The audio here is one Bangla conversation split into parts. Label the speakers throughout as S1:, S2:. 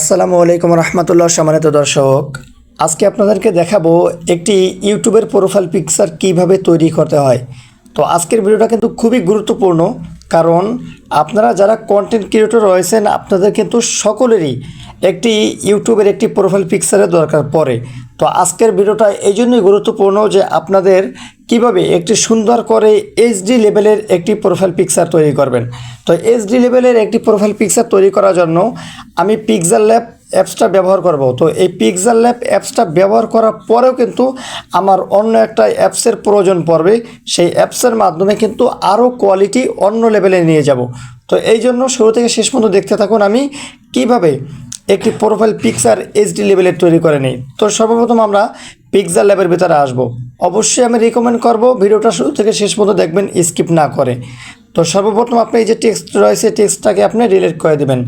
S1: আসসালামু আলাইকুম রহমতুল্লাহ সম্মানিত দর্শক। আজকে আপনাদেরকে দেখাবো একটি ইউটিউবের প্রোফাইল পিকচার কীভাবে তৈরি করতে হয়। তো আজকের ভিডিওটা কিন্তু খুবই গুরুত্বপূর্ণ, কারণ আপনারা যারা কন্টেন্ট ক্রিয়েটর রয়েছেন, আপনাদের কিন্তু সকলেরই একটি ইউটিউবের একটি প্রোফাইল পিকচারের দরকার পড়ে। তো আজকের ভিডিওটা এই জন্যই গুরুত্বপূর্ণ যে আপনাদের কীভাবে একটি সুন্দর করে এইচডি লেভেলের একটি প্রোফাইল পিকচার তৈরি করবেন। তো এইচডি লেভেলের একটি প্রোফাইল পিকচার তৈরি করার জন্য আমি পিকজার ল্যাব অ্যাপসটা ব্যবহার করব। তো এই পিকজার ল্যাব অ্যাপসটা ব্যবহার করার পরেও কিন্তু আমার অন্য একটা অ্যাপসের প্রয়োজন পড়বে। সেই অ্যাপসের মাধ্যমে কিন্তু আরও কোয়ালিটি অন্য লেভেলে নিয়ে যাব। তো এই জন্য শুরু থেকে শেষ পর্যন্ত দেখতে থাকুন আমি কীভাবে একটি প্রোফাইল পিকচার এইচডি লেভেলের তৈরি করে নিই। তো সর্বপ্রথম আমরা পিকজার ল্যাবের ভিতরে আসব। অবশ্যই আমি রিকমেন্ড করব, ভিডিওটা শুরু থেকে শেষ পর্যন্ত দেখবেন স্কিপ না করে। তো সর্বপ্রথম আপনি এই যে টেক্সট রয়েছে টেক্সটটাকে আপনি ডিলিট করে দেবেন।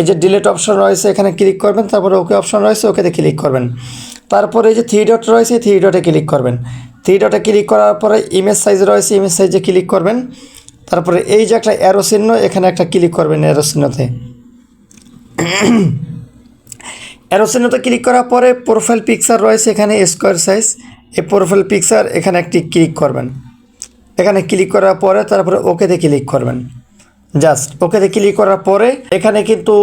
S1: এই যে ডিলিট অপশন রয়েছে, এখানে ক্লিক করবেন, তারপরে ওকে অপশন রয়েছে ওকেতে ক্লিক করবেন। তারপরে এই যে থ্রি ডট রয়েছে থ্রি ডটে ক্লিক করবেন। থ্রি ডটে ক্লিক করার পরে ইমেজ সাইজ রয়েছে ইমেজ সাইজে ক্লিক করবেন। তারপরে এই যে একটা অ্যারো চিহ্ন, এখানে একটা ক্লিক করবেন অ্যারো চিহ্নতে। অ্যারোসেনোতে ক্লিক করার পরে প্রোফাইল পিকচার রয়েছে এখানে স্কোয়ার সাইজ এই প্রোফাইল পিকচার এখানে একটি ক্লিক করবেন। এখানে ক্লিক করার পরে তারপরে ওকেতে ক্লিক করবেন। জাস্ট ওকেতে ক্লিক করার পরে এখানে কিন্তু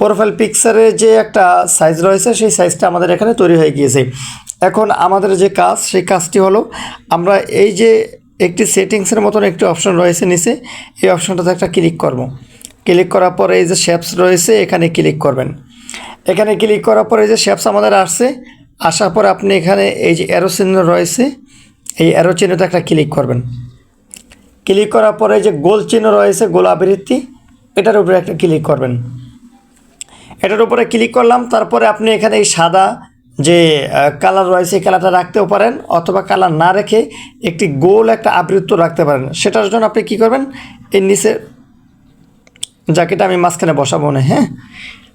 S1: প্রোফাইল পিকচারের যে একটা সাইজ রয়েছে, সেই সাইজটা আমাদের এখানে তৈরি হয়ে গিয়েছে। এখন আমাদের যে কাজ, সেই কাজটি হলো আমরা এই যে একটি সেটিংসের মতন একটি অপশন রয়েছে নিচে, এই অপশনটাতে একটা ক্লিক করব। ক্লিক করার পরে এই যে শেপস রয়েছে, এখানে ক্লিক করবেন। এখানে ক্লিক করার পরে যে শেপস আমাদের আসছে, আসার পর আপনি এখানে এই যে অ্যারো চিহ্ন রয়েছে, এই অ্যারো চিহ্নতে একটা ক্লিক করবেন। ক্লিক করার পরে যে গোল চিহ্ন রয়েছে, গোল আবৃত্তি, এটার উপরে একটা ক্লিক করবেন। এটার উপরে ক্লিক করলাম, তারপরে আপনি এখানে এই সাদা যে কালার রয়েছে, এই কালারটা রাখতেও পারেন, অথবা কালার না রেখে একটি গোল একটা আবৃত্ত রাখতে পারেন। সেটার জন্য আপনি কি করবেন, এই নিচের জ্যাকেটটা আমি মাঝখানে বসাবো না হ্যাঁ?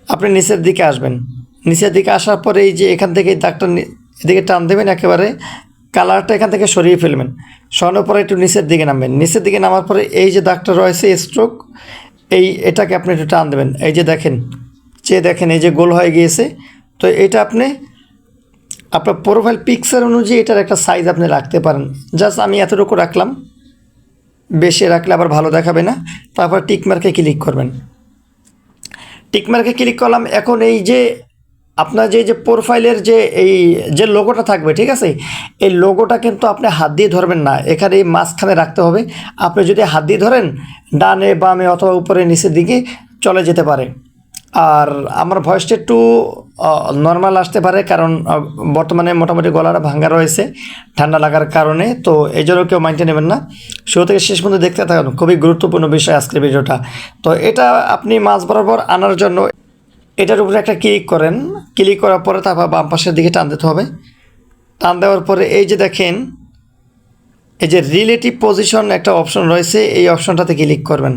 S1: আপনি নিচের দিকে আসবেন। নিচের দিকে আসার পরে এই যে এখান থেকে দাগটা এদিকে টান দেবেন একেবারে, কালারটা এখান থেকে সরিয়ে ফেলবেন। সরানোর পরে একটু নিচের দিকে নামবেন। নিচের দিকে নামার পরে এই যে দাগটা রয়েছে স্ট্রোক এই এটাকে আপনি একটু টান দেবেন। এই যে দেখেন, চেয়ে দেখেন, এই যে গোল হয়ে গিয়েছে। তো এটা আপনি, আপনার প্রোফাইল পিকচার অনুযায়ী এটার একটা সাইজ আপনি রাখতে পারেন। জাস্ট আমি এতটুকু রাখলাম। বেশি রাখলে আবার ভালো দেখাবে না। তারপর টিক মার্কে ক্লিক করবেন। টিক মার্কে ক্লিক করলাম। এখন এই যে আপনার যে যে প্রোফাইলের যে এই, যে লোগোটা থাকবে, ঠিক আছে? এই লোগোটা কিন্তু আপনি হাত দিয়ে ধরবেন না। এখানে মাঝখানে রাখতে হবে। আপনি যদি হাত দিয়ে ধরেন, ডানে, বামে অথবা উপরে নিচের দিকে চলে যেতে পারে। আর আমার ভয়েসটা একটু নর্মাল আসতে পারে, কারণ বর্তমানে মোটামুটি গলাটা ভাঙ্গা রয়েছে, ঠান্ডা লাগার কারণে, তো এই জন্য কেউ মাইন্ডে নেবেন না। শুরু থেকে শেষ পর্যন্ত দেখতে থাকুন, খুবই গুরুত্বপূর্ণ বিষয় আজকের ভিডিওটা। তো এটা আপনি মাঝ বরাবর আনার জন্য, এটার উপরে একটা ক্লিক করেন ক্লিক করার পরে তারপর বাম পাশের দিকে টান দিতে হবে। টান দেওয়ার পরে এই যে দেখেন, এই যে রিলেটিভ পজিশন একটা অপশন রয়েছে, এই অপশনটাতে ক্লিক করবেন।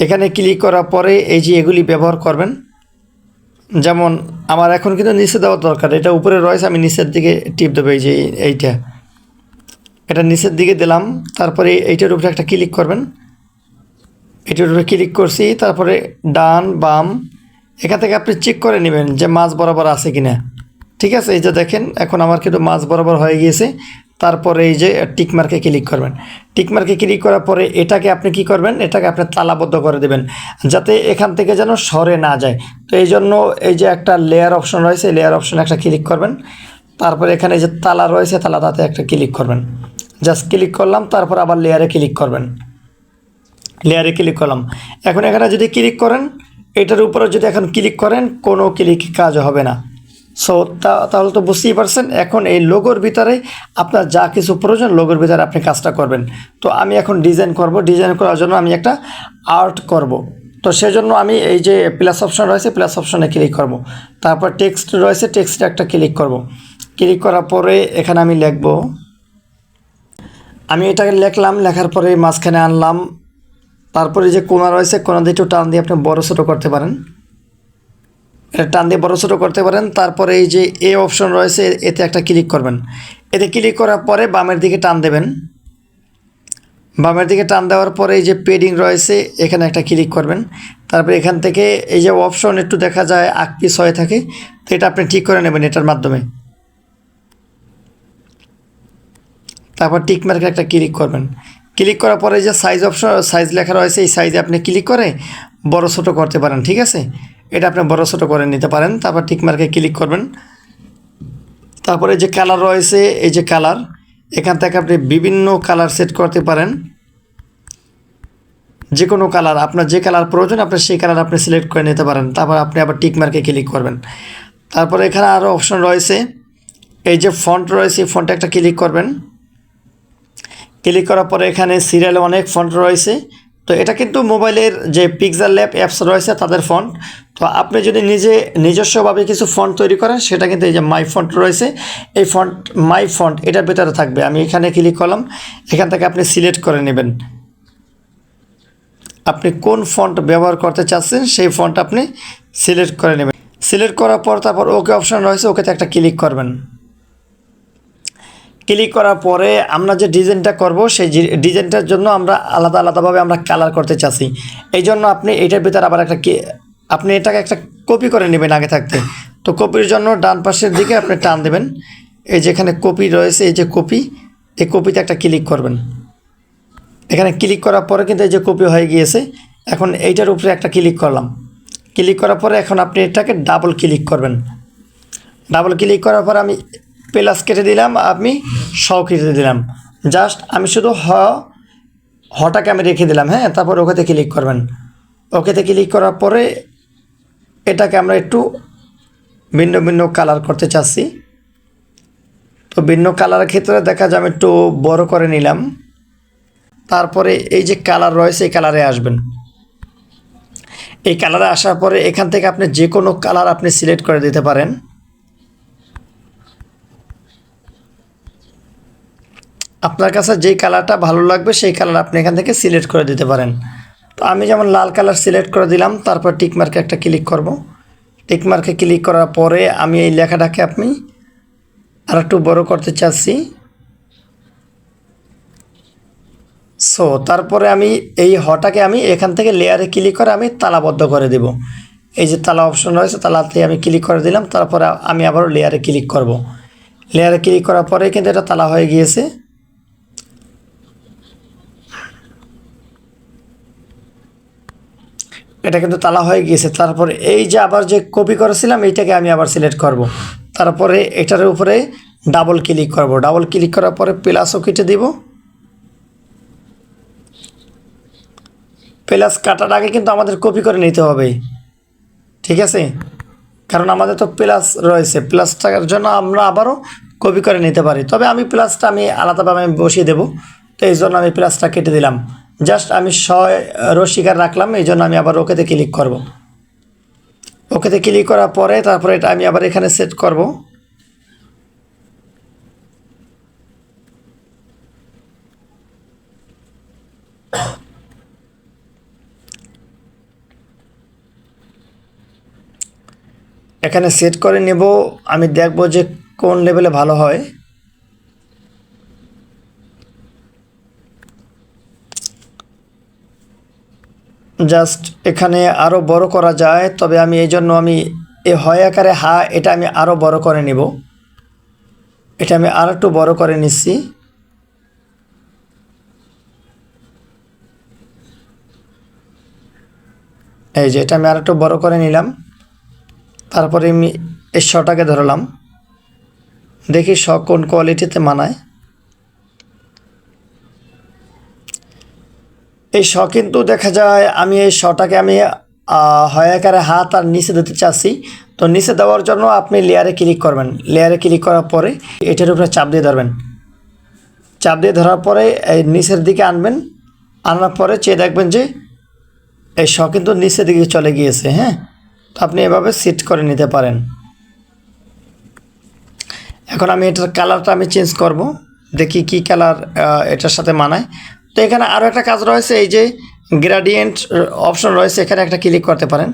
S1: এখানে ক্লিক করার পরে এই যে এগুলি ব্যবহার করবেন, যেমন আমার এখন কিন্তু নিচে দেওয়ার দরকার, এটা উপরে রয়েছে, আমি নিচের দিকে টিপ দেবো, এই যে এই- এইটা। এটা নিচের দিকে দিলাম, তারপরে এইটার উপরে একটা ক্লিক করবেন। এটার উপরে ক্লিক করছি, তারপরে ডান, বাম, এখান থেকে আপনি চেক করে নেবেন যে মাছ বরাবর আছে কিনা। ঠিক আছে, এই যে দেখেন, এখন আমার কিন্তু মাছ বরাবর হয়ে গিয়েছে। তারপরে এই যে টিকমার্কে ক্লিক করবেন। টিকমার্কে ক্লিক করার পরে এটাকে আপনি কি করবেন? এটাকে আপনি তালাবদ্ধ করে দেবেন, যাতে এখান থেকে যেন সরে না যায়। তো এই জন্য এই যে একটা লেয়ার অপশন রয়েছে লেয়ার অপশনে একটা ক্লিক করবেন। তারপরে এখানে যে তালা রয়েছে তালাটাতে একটা ক্লিক করবেন। জাস্ট ক্লিক করলাম, তারপর আবার লেয়ারে ক্লিক করবেন। লেয়ারে ক্লিক করলাম। এখন এখানে যদি ক্লিক করেন, এটার উপরে যদি এখন ক্লিক করেন, কোনো ক্লিক কাজ হবে না। সো তাহলে তো বুঝতেই পারছেন, এখন এই লোগোর ভিতরে আপনার যা কিছু প্রয়োজন লোগোর ভিতরে আপনি কাজটা করবেন। তো আমি এখন ডিজাইন করব ডিজাইন করার জন্য আমি একটা আর্ট করব। তো সেজন্য আমি এই যে প্লাস অপশন রয়েছে প্লাস অপশনে ক্লিক করব। তারপর টেক্সট রয়েছে টেক্সটে একটা ক্লিক করব। ক্লিক করার পরে এখানে আমি লিখব, আমি এটাকে লিখলাম, লেখার পরে মাঝখানে আনলাম। তারপরে যে কোনা রয়েছে, কোনা দিয়ে একটু টান দিয়ে আপনি বড় ছোটো করতে পারেন। টান দিয়ে বড় ছোটো করতে পারেন। তারপরে এই যে এ অপশন রয়েছে, এতে একটা ক্লিক করবেন। এতে ক্লিক করার পরে বামের দিকে টান দেবেন। বামের দিকে টান দেওয়ার পরে এই যে পেডিং রয়েছে, এখানে একটা ক্লিক করবেন। তারপরে এখান থেকে এই যে অপশন একটু দেখা যায়, আগ পিস হয়ে থাকে, তো এটা আপনি ঠিক করে নেবেন এটার মাধ্যমে। তারপর টিক মার্কে একটা ক্লিক করবেন। ক্লিক করার পরে যে সাইজ অপশন সাইজ লেখা রয়েছে, এই সাইজে আপনি ক্লিক করে বড় ছোটো করতে পারেন, ঠিক আছে? এটা আপনি বড় ছোটো করে নিতে পারেন, তারপর টিক মার্কে ক্লিক করবেন। তারপরে যে কালার রয়েছে, এই যে কালার এখান থেকে আপনি বিভিন্ন কালার সেট করতে পারেন। যে কোনো কালার আপনার যে কালার প্রয়োজন, আপনি সেই কালার আপনি সিলেক্ট করে নিতে পারেন, তারপর আপনি আবার টিক মার্কে ক্লিক করবেন। তারপরে এখানে আরও অপশন রয়েছে, এই যে ফন্ট রয়েছে ফন্টে একটা ক্লিক করবেন। ক্লিক করার পরে এখানে সিরিয়ালে অনেক ফন্ট রয়েছে। তো এটা কিন্তু মোবাইলের যে পিকজার ল্যাব অ্যাপস রয়েছে, তাদের ফন্ট তো আপনি যদি নিজে নিজস্বভাবে কিছু ফন্ট তৈরি করেন, সেটা কিন্তু এই যে মাই ফন্ট রয়েছে, এই ফন্ট মাই ফন্ট এটার ভেতরে থাকবে। আমি এখানে ক্লিক করলাম, এখান থেকে আপনি সিলেক্ট করে নেবেন। আপনি কোন ফন্ট ব্যবহার করতে চাচ্ছেন, সেই ফন্ট আপনি সিলেক্ট করে নেবেন। সিলেক্ট করার পর তারপর ওকে অপশান রয়েছে ওকেতে একটা ক্লিক করবেন। ক্লিক করার পরে আমরা যে ডিজাইনটা করব, সেই ডিজাইনটার জন্য আমরা আলাদা আলাদাভাবে আমরা কালার করতে চাচ্ছি। এই জন্য আপনি এটার ভিতরে আবার একটা আপনি এটাকে একটা কপি করে নেবেন আগে থাকতে। তো কপির জন্য ডান পাশের দিকে আপনি টান দেবেন। এই যেখানে কপি রয়েছে, এই যে কপি এই কপিতে একটা ক্লিক করবেন। এখানে ক্লিক করার পরে কিন্তু এই যে কপি হয়ে গিয়েছে, এখন এইটার উপরে একটা ক্লিক করলাম। ক্লিক করার পরে এখন আপনি এটাকে ডাবল ক্লিক করবেন। ডাবল ক্লিক করার পর আমি প্লাস কেটে দিলাম, আমি শ কেটে দিলাম। জাস্ট আমি শুধু হ, হটাকে আমি রেখে দিলাম হ্যাঁ? তারপর ওকেতে ক্লিক করবেন। ওকেতে ক্লিক করার পরে এটাকে আমরা একটু ভিন্ন ভিন্ন কালার করতে চাচ্ছি। তো ভিন্ন কালারের ক্ষেত্রে দেখা আমি একটু বড় করে নিলাম। তারপরে এই যে কালার রয়েছে, এই কালারে আসবেন। এই কালারে আসার পরে এখান থেকে আপনি যে কোনো কালার আপনি সিলেক্ট করে দিতে পারেন। আপনার কাছে যেই কালারটা ভালো লাগবে, সেই কালার আপনি এখান থেকে সিলেক্ট করে দিতে পারেন। তো আমি যেমন লাল কালার সিলেক্ট করে দিলাম, তারপর টিক মার্কে একটা ক্লিক করব। টিক মার্কে ক্লিক করার পরে আমি এই লেখাটাকে আপনি আর একটু বড় করতে চাচ্ছি। সো তারপরে আমি এই হটাকে আমি এখান থেকে লেয়ারে ক্লিক করে আমি তালাবদ্ধ করে দেব। এই যে তালা অপশন রয়েছে, তালাতে আমি ক্লিক করে দিলাম, তারপরে আমি আবারও লেয়ারে ক্লিক করব। লেয়ারে ক্লিক করার পরে কিন্তু এটা তালা হয়ে গিয়েছে। এটা কিন্তু তালা হয়ে গিয়েছে। তারপরে এই যে আবার যে কপি করেছিলাম, এইটাকে আমি আবার সিলেক্ট করব। তারপরে এটার উপরে ডাবল ক্লিক করব। ডাবল ক্লিক করার পরে প্লাসও কেটে দিব। প্লাস কাটার আগে কিন্তু আমাদের কপি করে নিতে হবে। ঠিক আছে? কারণ আমাদের তো প্লাস রয়েছে। প্লাসটার জন্য আমরা আবারও কপি করে নিতে পারি। তবে আমি প্লাসটা আমি আলাদাভাবে আমি বসিয়ে দেবো। তো এই জন্য আমি প্লাসটা কেটে দিলাম। জাস্ট আমি ছয় রশিকার রাখলাম এই জন্য আমি আবার ওকেতে ক্লিক করব। ওকেতে ক্লিক করার পরে তারপরে এটা আমি আবার এখানে সেট করব। এখানে সেট করে নেব, আমি দেখব যে কোন লেভেলে ভালো হয়। জাস্ট এখানে আরও বড় করা যায়, তবে আমি এই জন্য আমি এ হয় আকারে হা, এটা আমি আরও বড় করে নিব। এটা আমি আর একটু বড় করে নিচ্ছি। এই যে এটা আমি আর একটু বড় করে নিলাম। তারপরে আমি এই শটাকে ধরলাম। দেখি শ কোন কোয়ালিটিতে মানায়। এই শ কিন্তু দেখা যায় আমি এই শটাকে আমি আহ, হয় আকারে হাত আর নিচে দিতে চাচ্ছি। তো নিচে দেওয়ার জন্য আপনি লেয়ারে ক্লিক করবেন। লেয়ারে ক্লিক করার পরে এটার উপরে চাপ দিয়ে ধরবেন। চাপ দিয়ে ধরার পরে এই নিচের দিকে আনবেন। আনার পরে চেয়ে দেখবেন যে এই শ কিন্তু নিচের দিকে চলে গিয়েছে হ্যাঁ? তো আপনি এভাবে সেট করে নিতে পারেন। এখন আমি এটার কালারটা আমি চেঞ্জ করব। দেখি কি কালার এটার সাথে মানায়। তো এখানে আরও একটা কাজ রয়েছে, এই যে গ্রাডিয়েন্ট অপশন রয়েছে, এখানে একটা ক্লিক করতে পারেন।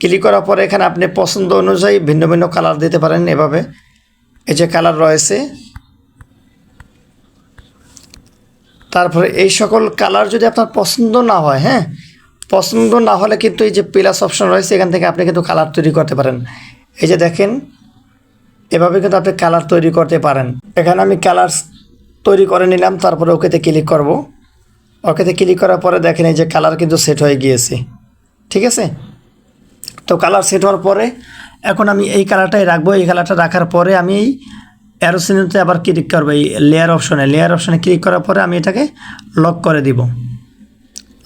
S1: ক্লিক করার পরে এখানে আপনি পছন্দ অনুযায়ী ভিন্ন ভিন্ন কালার দিতে পারেন এভাবে। এই যে কালার রয়েছে। তারপরে এই সকল কালার যদি আপনার পছন্দ না হয় হ্যাঁ? পছন্দ না হলে কিন্তু এই যে প্লাস অপশন রয়েছে, এখান থেকে আপনি কিন্তু কালার তৈরি করতে পারেন। এই যে দেখেন, এভাবে কিন্তু আপনি কালার তৈরি করতে পারেন। এখানে আমি কালার তৈরি করে নিলাম, তারপরে ওকেতে ক্লিক করব। ওকেতে ক্লিক করার পরে দেখেন এই যে কালার কিন্তু সেট হয়ে গিয়েছে। ঠিক আছে? তো কালার সেট হওয়ার পরে এখন আমি এই কালারটাই রাখব। এই কালারটা রাখার পরে আমি এই অ্যারোসিনেতে আবার ক্লিক করব। এই লেয়ার অপশনে লেয়ার অপশনে ক্লিক করার পরে আমি এটাকে লক করে দিব।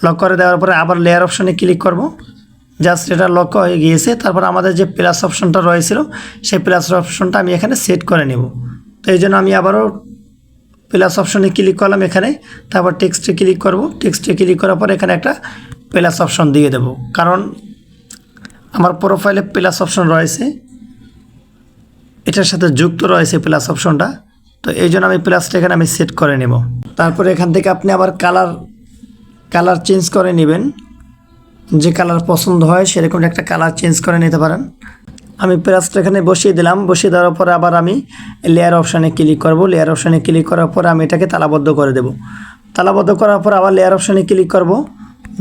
S1: লক করে দেওয়ার পরে আবার লেয়ার অপশনে ক্লিক করব। জাস্ট এটা লক হয়ে গিয়েছে। তারপর আমাদের যে প্লাস অপশনটা রয়েছিল, সেই প্লাস অপশনটা আমি এখানে সেট করে নেব। তো এই জন্য আমি আবারও প্লাস অপশনে ক্লিক করলাম এখানে, তারপর টেক্সটে ক্লিক করব। টেক্সটে ক্লিক করার পর এখানে একটা প্লাস অপশন দিয়ে দেব। কারণ আমার প্রোফাইলে প্লাস অপশন রয়েছে। এটার সাথে যুক্ত রয়েছে প্লাস অপশনটা তো এই জন্য আমি প্লাসটা এখানে আমি সেট করে নেব। তারপরে এখান থেকে আপনি আবার কালার কালার চেঞ্জ করে নেবেন। যে কালার পছন্দ হয় সেরকম একটা কালার চেঞ্জ করে নিতে পারেন। আমি প্লাসটা এখানে বসিয়ে দিলাম। বসিয়ে দেওয়ার পরে আবার আমি লেয়ার অপশানে ক্লিক করব। লেয়ার অপশানে ক্লিক করার পরে আমি এটাকে তালাবদ্ধ করে দেব। তালাবদ্ধ করার পর আবার লেয়ার অপশানে ক্লিক করব।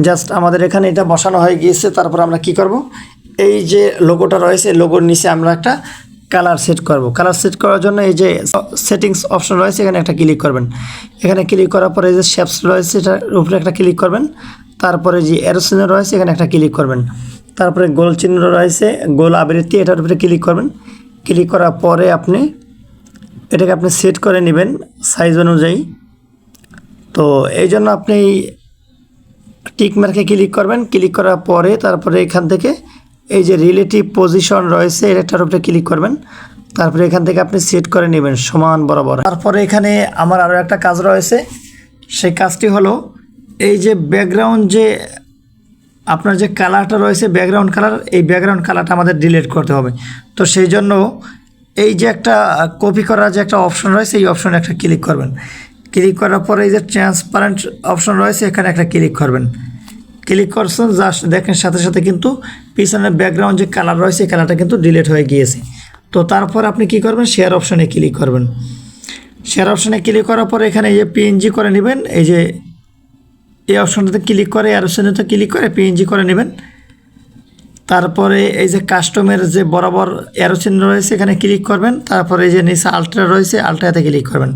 S1: জাস্ট আমাদের এখানে এটা বসানো হয়ে গিয়েছে। তারপর আমরা কি করব? এই যে লোগোটা রয়েছে লোগোর নিচে আমরা একটা কালার সেট করব। কালার সেট করার জন্য এই যে সেটিংস অপশন রয়েছে, এখানে একটা ক্লিক করবেন। এখানে ক্লিক করার পরে যে শেপস রয়েছে, এটার উপরে একটা ক্লিক করবেন। তারপরে যে অ্যারো রয়েছে, এখানে একটা ক্লিক করবেন। তারপরে গোল চিহ্ন রয়েছে, গোল আবৃত্তি, এটার উপরে ক্লিক করবেন। ক্লিক করার পরে আপনি এটাকে আপনি সেট করে নেবেন সাইজ অনুযায়ী। তো এই জন্য আপনি টিক মার্কে ক্লিক করবেন। ক্লিক করার পরে তারপরে এখান থেকে এই যে রিলেটিভ পজিশন রয়েছে, এটার উপরে ক্লিক করবেন। তারপরে এখান থেকে আপনি সেট করে নেবেন সমান বরাবর। তারপরে এখানে আমার আরও একটা কাজ রয়েছে। সেই কাজটি হলো এই যে ব্যাকগ্রাউন্ড যে আপনার যে কালারটা রয়েছে ব্যাকগ্রাউন্ড কালার এই ব্যাকগ্রাউন্ড কালারটা আমাদের ডিলিট করতে হবে। তো সেই জন্য এই যে একটা কপি করার যে একটা অপশন রয়েছে, এই অপশনে একটা ক্লিক করবেন। ক্লিক করার পরে এই যে ট্রান্সপারেন্ট অপশন রয়েছে, এখানে একটা ক্লিক করবেন। ক্লিক করছেন জাস্ট দেখেন সাথে সাথে কিন্তু পিছনের ব্যাকগ্রাউন্ড যে কালার রয়েছে, এই কালারটা কিন্তু ডিলিট হয়ে গিয়েছে। তো তারপর আপনি কি করবেন? শেয়ার অপশনে ক্লিক করবেন। শেয়ার অপশনে ক্লিক করার পরে এখানে এই যে পিএনজি করে নেবেন, এই যে এই অপশনটাতে ক্লিক করে অপশনেতে ক্লিক করে পিএনজি করে নেবেন। তারপরে এই যে কাস্টমের যে বরাবর অ্যারোচিহ্ন রয়েছে, এখানে ক্লিক করবেন। তারপরে এই যে নিচে আলট্রা রয়েছে আলট্রাতে ক্লিক করবেন।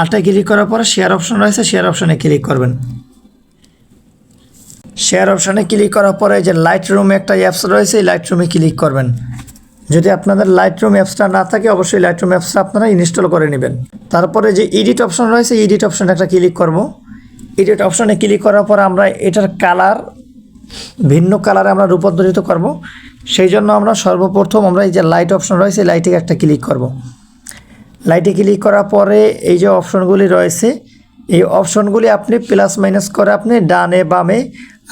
S1: আলট্রায় ক্লিক করার পরে শেয়ার অপশন রয়েছে শেয়ার অপশনে ক্লিক করবেন। শেয়ার অপশনে ক্লিক করার পরে যে লাইট রুমে একটা অ্যাপস রয়েছে, এই লাইট রুমে ক্লিক করবেন। যদি আপনাদের লাইট রুম অ্যাপসটা না থাকে, অবশ্যই লাইট রুম অ্যাপসটা আপনারা ইনস্টল করে নেবেন। তারপরে যে এডিট অপশন রয়েছে এডিট অপশনে একটা ক্লিক করব। এডিট অপশনে ক্লিক করার পর আমরা এটার কালার ভিন্ন কালারে আমরা রূপান্তরিত করব। সেই জন্য আমরা সর্বপ্রথম আমরা এই যে লাইট অপশন রয়েছে লাইটে একটা ক্লিক করব। লাইটে ক্লিক করার পরে এই যে অপশনগুলি রয়েছে, এই অপশনগুলি আপনি প্লাস মাইনাস করে আপনি ডানে বামে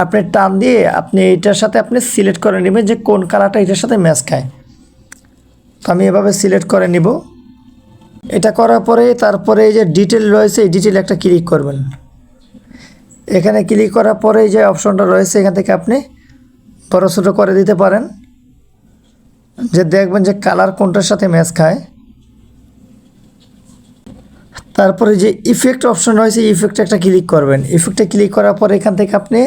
S1: আপনি টান দিয়ে আপনি এটার সাথে আপনি সিলেক্ট করে নেবেন যে কোন কালারটা এটার সাথে ম্যাচ খায়। তো আমি এভাবে সিলেক্ট করে নিব। এটা করার পরে তারপরে এই যে ডিটেল রয়েছে, এই ডিটেল একটা ক্লিক করবেন। এখানে ক্লিক করার পরে যে অপশনটা রয়েছে, এখান থেকে আপনি বড়ো ছোটো করে দিতে পারেন। যে দেখবেন যে কালার কোনটার সাথে ম্যাচ খায়। তারপরে যে ইফেক্ট অপশন রয়েছে ইফেক্টে একটা ক্লিক করবেন। ইফেক্টে ক্লিক করার পরে এখান থেকে আপনি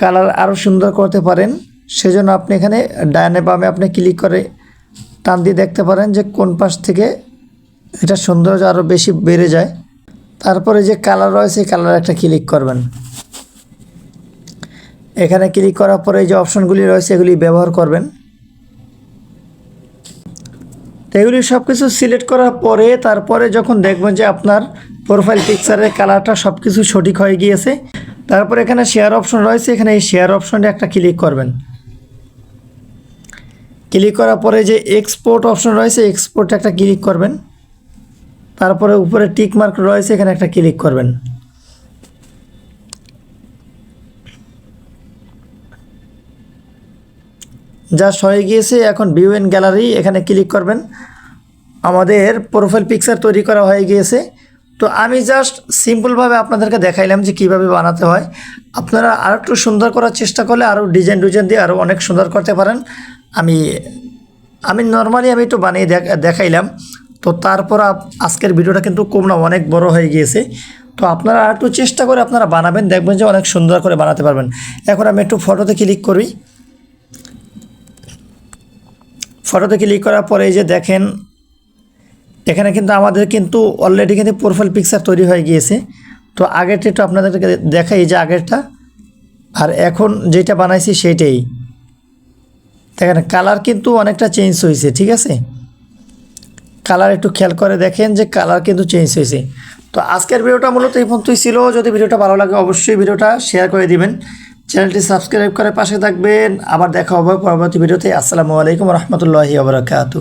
S1: কালার আরও সুন্দর করতে পারেন। সেজন্য আপনি এখানে ডানে বামে আপনি ক্লিক করে টান দিয়ে দেখতে পারেন যে কোন পাশ থেকে এটা সৌন্দর্য আরও বেশি বেড়ে যায়। তারপরে যে কালার রয়েছে কালার একটা ক্লিক করবেন। এখানে ক্লিক করার পরে যে অপশনগুলি রয়েছে, এগুলি ব্যবহার করবেন। এগুলি সব কিছু সিলেক্ট করার পরে, তারপরে যখন দেখবেন যে আপনার প্রোফাইল পিকচারের কালারটা সব কিছু সঠিক হয়ে গিয়েছে, তারপর এখানে শেয়ার অপশন রয়েছে, এখানে এই শেয়ার অপশনটা একটা ক্লিক করবেন। ক্লিক করার পরে যে এক্সপোর্ট অপশন রয়েছে এক্সপোর্ট একটা ক্লিক করবেন। তারপরে উপরে টিক মার্ক রয়েছে, এখানে একটা ক্লিক করবেন। যা হয়ে গিয়েছে, এখন ভিউ এন্ড গ্যালারি এখানে ক্লিক করবেন। আমাদের প্রোফাইল পিকচার তৈরি করা হয়ে গিয়েছে। তো আমি জাস্ট সিম্পলভাবে আপনাদেরকে দেখাইলাম যে কীভাবে বানাতে হয়। আপনারা আরও একটু সুন্দর করার চেষ্টা করলে আরও ডিজাইন ডিজাইন দিয়ে আরও অনেক সুন্দর করতে পারেন। আমি আমি নর্মালি আমি একটু বানিয়ে দেখ- দেখাইলাম। তো তারপর আজকের ভিডিওটা কিন্তু কম না অনেক বড় হয়ে গিয়েছে। তো আপনারা আর একটু চেষ্টা করে আপনারা বানাবেন, দেখবেন যে অনেক সুন্দর করে বানাতে পারবেন। এখন আমি একটু ফটোতে ক্লিক করি। ফটোতে ক্লিক করার পরে এই যে দেখেন, এখানে কিন্তু আমাদের কিন্তু অলরেডি কিন্তু প্রোফাইল পিকচার তৈরি হয়ে গিয়েছে। তো আগেরটা একটু আপনাদেরকে দেখাই যে আগেরটা। আর এখন যেটা বানাইছি সেইটাই দেখেন কালার কিন্তু অনেকটা চেঞ্জ হয়েছে ঠিক আছে? কালার একটু খেয়াল করে দেখেন যে কালার কিন্তু চেঞ্জ হয়েছে। তো আজকের ভিডিওটা মূলত এই পর্যন্তই ছিল। যদি ভিডিওটা ভালো লাগে, অবশ্যই ভিডিওটা শেয়ার করে দিবেন। চ্যানেলটি সাবস্ক্রাইব করে পাশে থাকবেন। আবার দেখা হবে পরবর্তী ভিডিওতে। আসসালামু আলাইকুম রহমতুল্লাহি আবরাকাতু